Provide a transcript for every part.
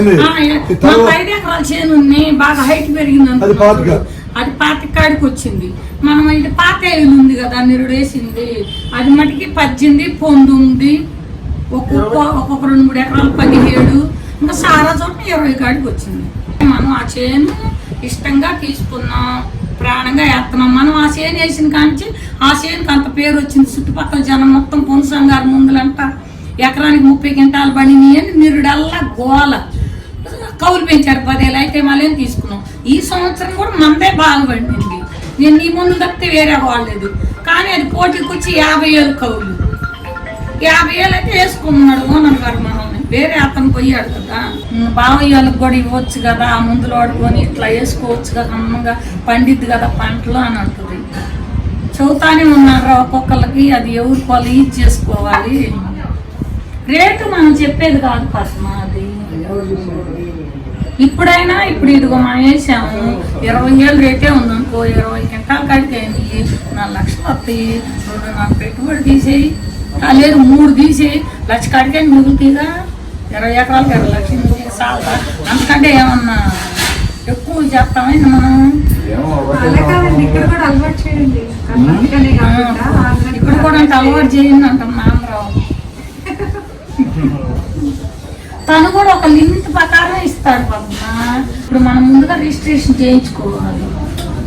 ఐదు ఎకరాల చేను ఉంది బాగా హైట్ పెరిగింది అది పాతిక. అది పాతికాడికి వచ్చింది. మనం ఇది పాత ఏలు ఉంది కదా నిరుడు వేసింది అది మటుకి పద్దెనిమిది పొందు ఉంది ఒక్కొక్క ఒక్కొక్క రెండు మూడు ఎకరాలు పదిహేడు ఇంకా సారా చోట ఇరవై కాడికి వచ్చింది. మనం ఆ చేను ఇష్టంగా తీసుకున్నాం ప్రాణంగా వేస్తున్నాం. మనం ఆ చేను వేసిన కాంచి ఆ చేనుకి అంత పేరు వచ్చింది. చుట్టుపక్కల జనం మొత్తం పొన్సం గారి ముందులంట ఎకరానికి ముప్పై క్వింటాలు బండిని అని నిరుడల్లా గోల. పదేళ్ళు తీసుకున్నాం. ఈ సంవత్సరం కూడా మనదే బాగా పండింది నేను నీ ముందు తప్పితే వేరే వాళ్ళలేదు కానీ అది పోటీకి వచ్చి యాభై ఏళ్ళు కౌలు. యాభై ఏళ్ళు అయితే వేసుకున్నాడు ఓనర్ గారు మనల్ని. వేరే అతను పోయాడు కదా. బావయ్యలకు బావయ్య వాళ్ళకి కూడా ఇవ్వచ్చు కదా. ఆ ముందులో వాడుకొని ఇట్లా వేసుకోవచ్చు కదా అమ్మంగా పండిద్ది కదా పంటలు అని అంటుంది. చెబుతానే ఉన్నారు ఒక్కొక్కరికి అది ఎవరు వాళ్ళు యూజ్ చేసుకోవాలి? రేటు మనం చెప్పేది కాదు పద్మ అది ఇప్పుడైనా ఇప్పుడు ఇదిగో మనం వేసాము ఇరవై ఏళ్ళు రేటే ఉంది అనుకో ఇరవై గంటల కాడికి అయింది. నాలుగు లక్షలు వస్తాయి. రెండు నాకు పెట్టుబడి తీసేయి. లేదు మూడు తీసేయి. లక్ష కాడికే మిగులుతాయిగా ఇరవై ఎకరాలకు ఇరవై లక్షలు చాలదా అంతకంటే ఏమన్నా ఎక్కువ చేస్తామైంది మనం? ఇక్కడ కూడా అలవాటు చేయండి. కర్ణాటకనే కాకుండా ఆంధ్ర ఇక్కడ కూడా అంత అలవాటు చేయండి. అంటాం తను కూడా ఒక లిమిట్ ప్రకారం ఇస్తాడు పద్మ ఇప్పుడు మనం ముందుగా రిజిస్ట్రేషన్ చేయించుకోవాలి.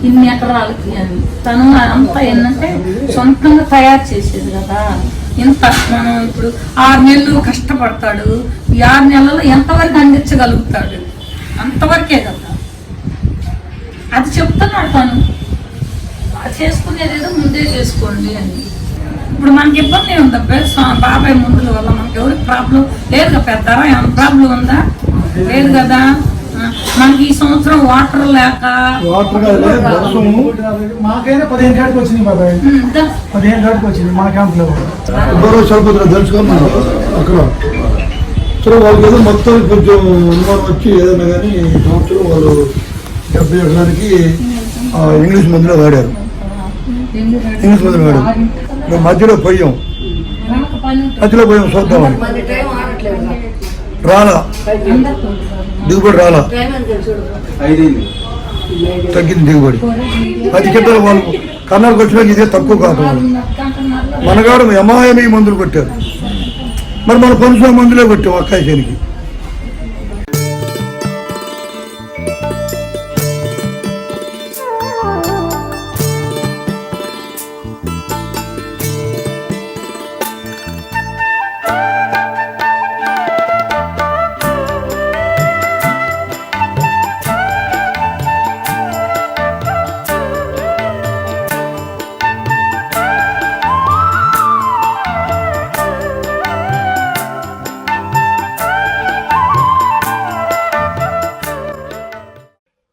ఇన్ని ఎకరాలకి అని. తను అంతా ఏంటంటే సొంతంగా తయారు చేసేది కదా. ఇంత మనం ఇప్పుడు ఆరు నెలలు కష్టపడతాడు. ఈ ఆరు నెలల్లో ఎంతవరకు అందించగలుగుతాడు? అంతవరకే కదా. అది చెప్తున్నాడు తను. అది చేసుకునేది ఏదో ముందే చేసుకోండి అని. ఇప్పుడు మనకి ఇబ్బంది ఉంది బాబాయ్ ముందుల వల్ల మనకి ఎవరికి ప్రాబ్లం లేదు కదా పెద్దరా? ఏమైనా ప్రాబ్లం ఉందా? లేదు కదా? మనకి ఈ సంవత్సరం వాటర్ లేక వాటర్ మాకైనా పదిహేను కాడికి వచ్చింది బాబాయ్. పదిహేను కాడికి వచ్చింది మా ఇద్దరు చదువుతున్నారు తెలుసుకోమన్నారు. అక్కడ సరే వాళ్ళకి ఏదో మొత్తం కొంచెం అనుమానం వచ్చి ఏదైనా కానీ సంవత్సరం వాళ్ళు డెబ్బై ఎకరానికి ఆ, ఇంగ్లీష్ మందులో వాడారు? ఇంగ్లీష్ మందులు వాడారు. మేము మధ్యలో పోయాం మధ్యలో పోయాం చూద్దామని రాలా. దిగుబడి రాలా. తగ్గింది దిగుబడి. పది కింటలు వాళ్ళు కర్ణాటక వచ్చినాక ఇదే తక్కువ కాదు మనగాడు ఎమాయమీ మందులు కొట్టారు. మరి మన పనుసో మందులే కొట్టాం అక్కాయ